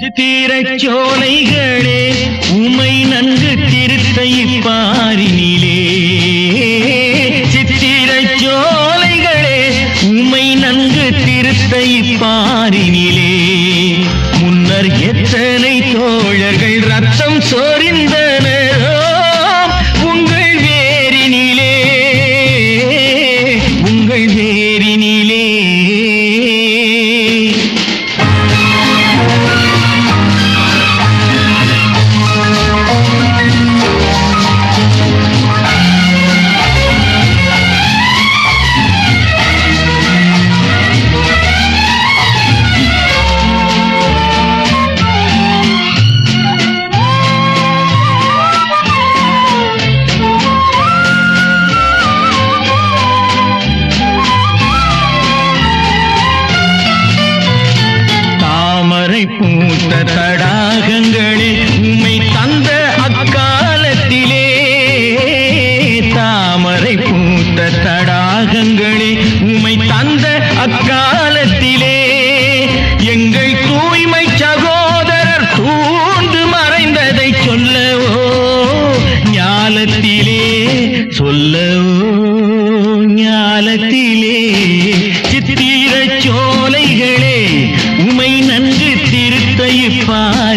சித்திரச் சோலைகளே உமை நன்கு திருத்தை பாரினிலே சித்திரச் சோலைகளே உமை நன்கு திருத்தை பாரினிலே முன்னர் எத்தனை தோழர்கள் ரத்தம் சோரிந்தனரோ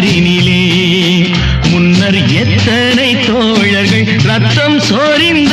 பாரினிலே முன்னர் எத்தனை தோழர்கள் ரத்தம் சோரிந்தனரோ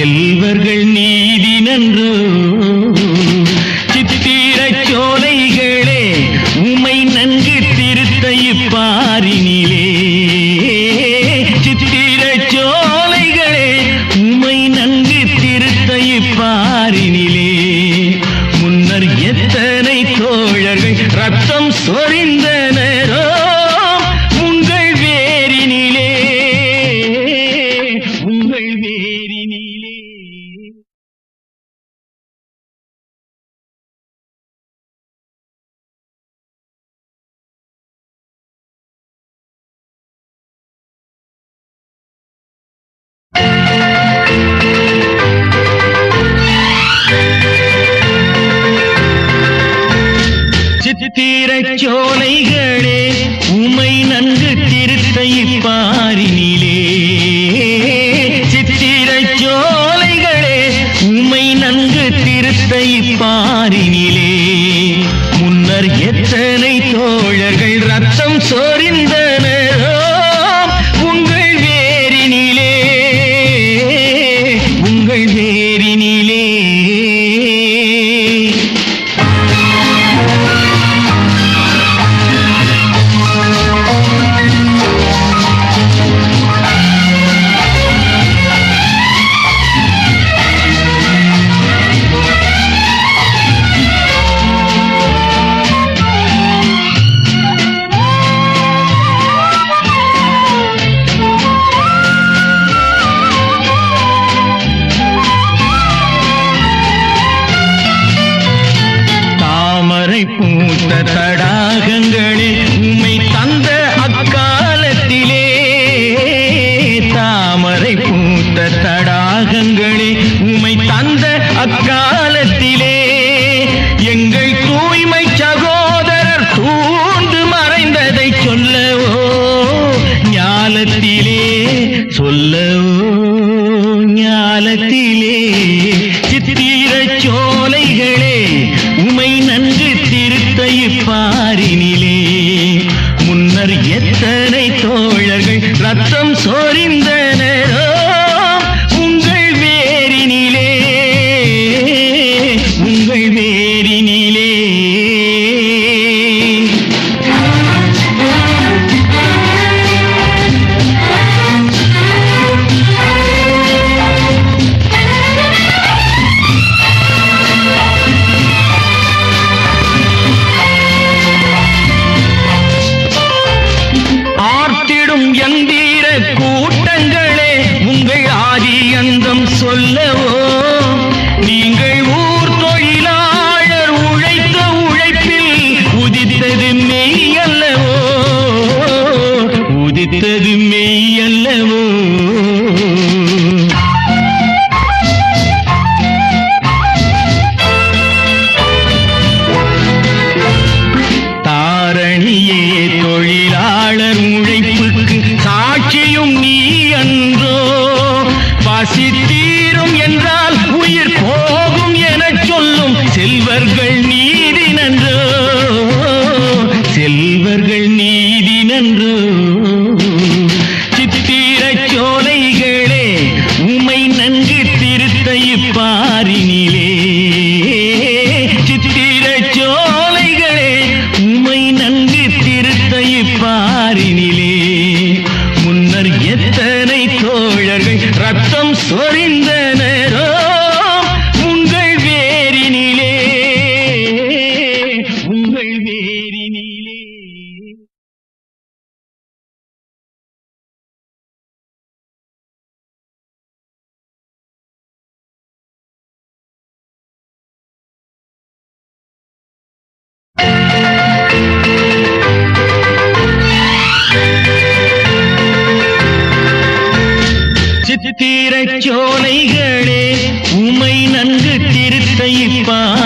செல்வர்கள் நீ பாரினிலே. முன்னர் எத்தனை தோழர்கள் ரத்தம் சோரிந்தனரோ உங்கள் வேரினிலே. உங்கள் வேரினிலே. மூத்த தடாகங்களே உமை தந்த அக்காலத்திலே தாமரை பூத்த தடாகங்களே உமை தந்த அக்காலத்திலே எங்கள் தூய்மை சகோதரர் தூண்டு மறைந்ததை சொல்லவோ ஞாலத்திலே சொல்லவோ ஞாலத்திலே சித்திர சோலைகளே உமை நன்றி பாரினிலே. முன்னர் எத்தனை தோழர்கள் ரத்தம் சோரிந்த தாரினிலே திருத்த